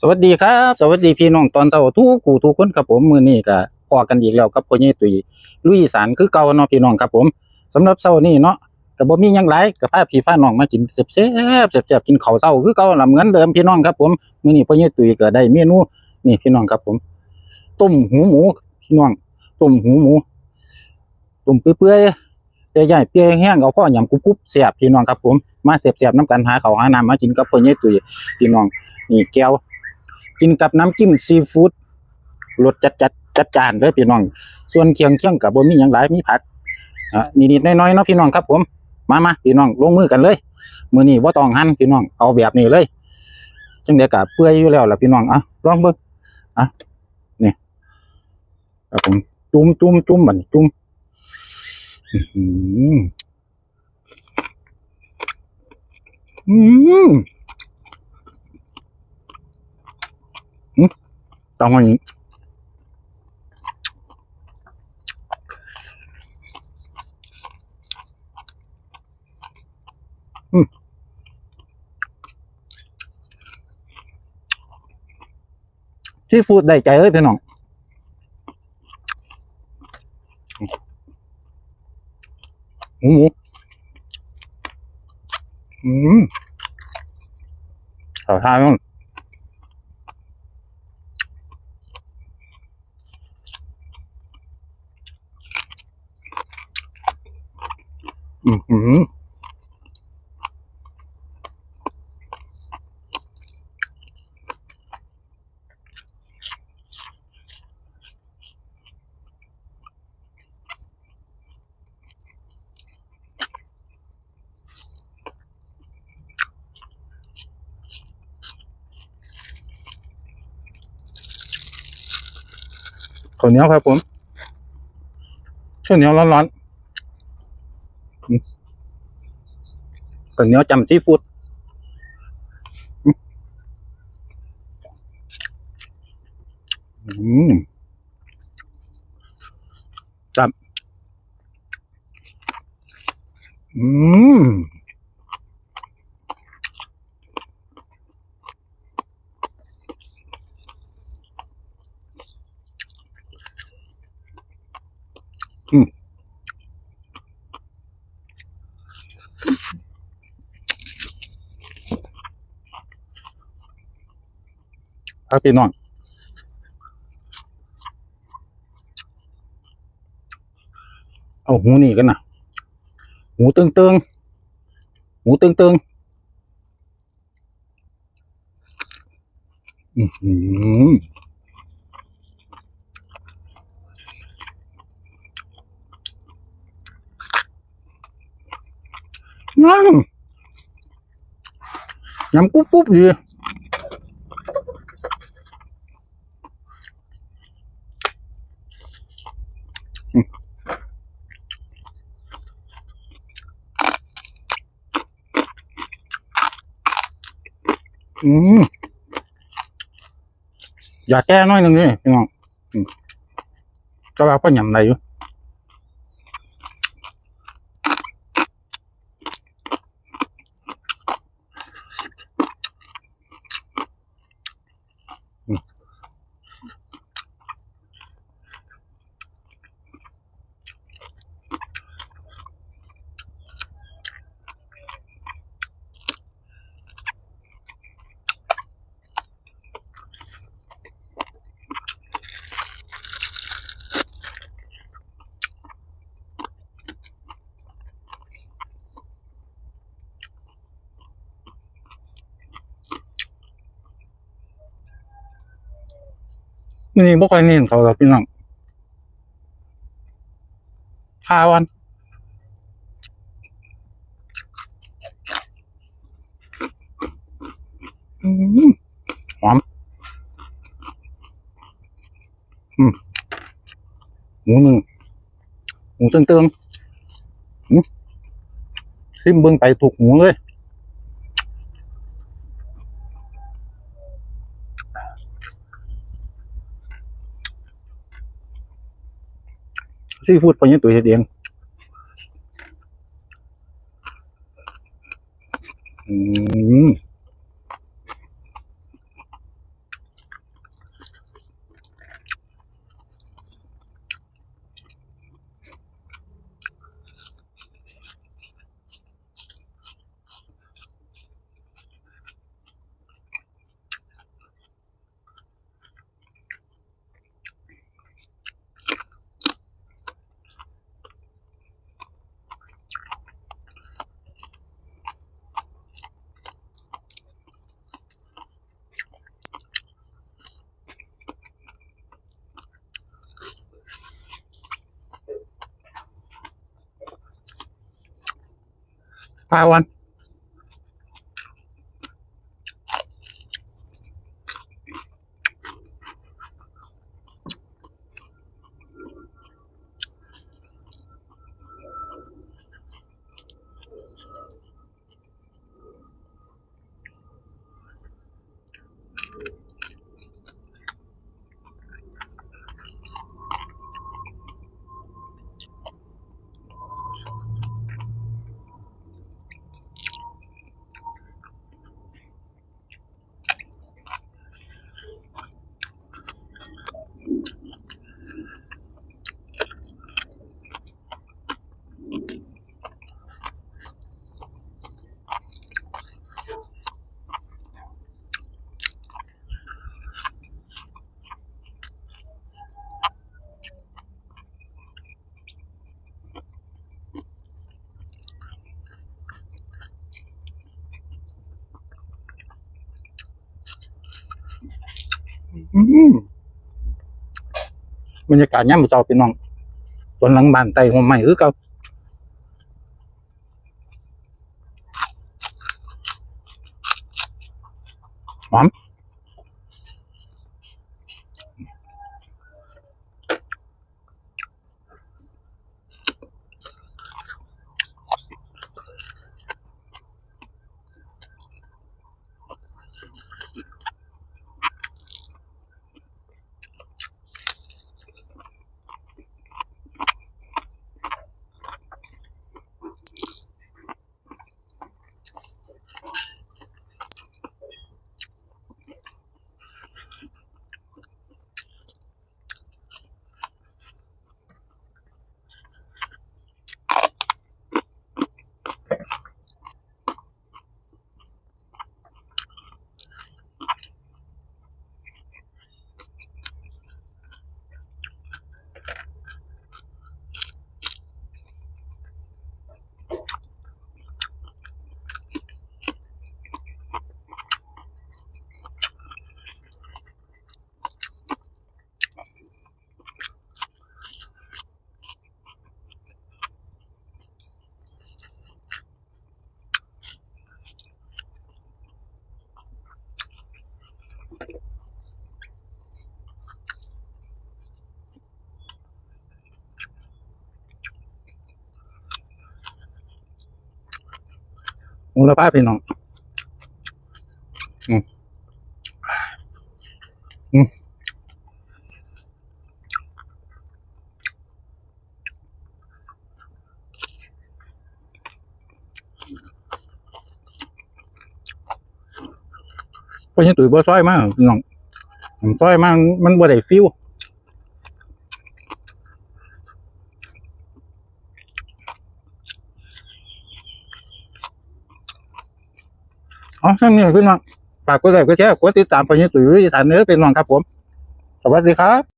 สวัสดีครับ สวัสดีพี่น้องตอนเช้าทุกกูทุกคนครับผมมือนี้ก็พอกันอีกแล้วกับพ่อใหญ่ตุ้ยลุยสานคือเก่าเนาะพี่น้องครับผมสำหรับเช้านี้เนาะก็บ่มีหยังหลายก็พาพี่พาน้องมากินแซ่บๆแซ่บกินข้าวเช้าคือเก่าล่ะเหมือนเดิมพี่น้องครับผมมือนี้พ่อใหญ่ตุ้ยก็ได้เมนูนี่พี่น้องครับผม ต้มหูหมูพี่น้องต้มหูหมูต้มเปื่อยๆแต่ใหญ่เปื่อยแห้งเอาพ่อหยำกรุบๆแซ่บพี่น้องครับผมมาแซ่บๆนํกันหาเขาหาน้ำมากินกับพ่อใหญ่ตุ้ยพี่น้องนี่แก้ว กินกับน้ำจิ้มซีฟู้ดรสจัดจัดจัดจานเด้อพี่น้อง ส่วนเคียงเคียงกับบ่มีหยังหลายมีผักอะนิดๆน้อยๆเนาะพี่น้องครับผม มามาพี่น้องลงมือกันเลยมือนี้บ่ต้องหั่นพี่น้องเอาแบบนี้เลยจังได๋ก็เปื่อยอยู่แล้วล่ะพี่น้องอะลองเบิ่งอะนี่ครับผมจุ่มจุ่มจุ่มบันจุ่มอื้อหืออืม ต้องอย่างนี้อืมซีฟู้ดได้ใจเอ้ยพี่น้องหมูหมูอืมขอทานมั้ง อือหือข้าวเหนียวครับผมข้าวเหนียวร้อนๆ ข้าวเหนียวจำซีฟู้ดอืมจับ อืมอืม ครับพี่น้องเอาหูนี่กันนะหูตึงตึงหูตึงตึงอือหือนั่งยำกุ๊บกุ๊บดี อืมอยากแก้น้อยหนึ่งนี่พี่น้องอืมก็ว่าก็ยำได้อยู่ มื้อนี่บ่ค่อยเน้นเขาหรอกพี่น้องข้าวันหอมอืมหมูหนึ่งหมูเตืองๆซิมเบิ่งไปถูกหมูเลย ซีฟู้ดไปยังตัวเฮ็ดเองอืม 台湾 บรรยากาศย่ำเจ้าพี่น้องบนหลังบ้านไต่หัวใหม่คือเก่าหอม มูลภาพพี่น้องอืมอืมเพราะฉะนั้นตุ๋ยบ่ซอยมากพี่น้องผมซอยมากมันบ่ได้ฟิว อ๋อช่างนี้พี่น้องฝากกดไลค์กดแชร์กดติดตามเพราะฉะนั้ตุ๋ยทยาศาสตร์เนื้อเป็นน้องครับผม สวัสดีครับ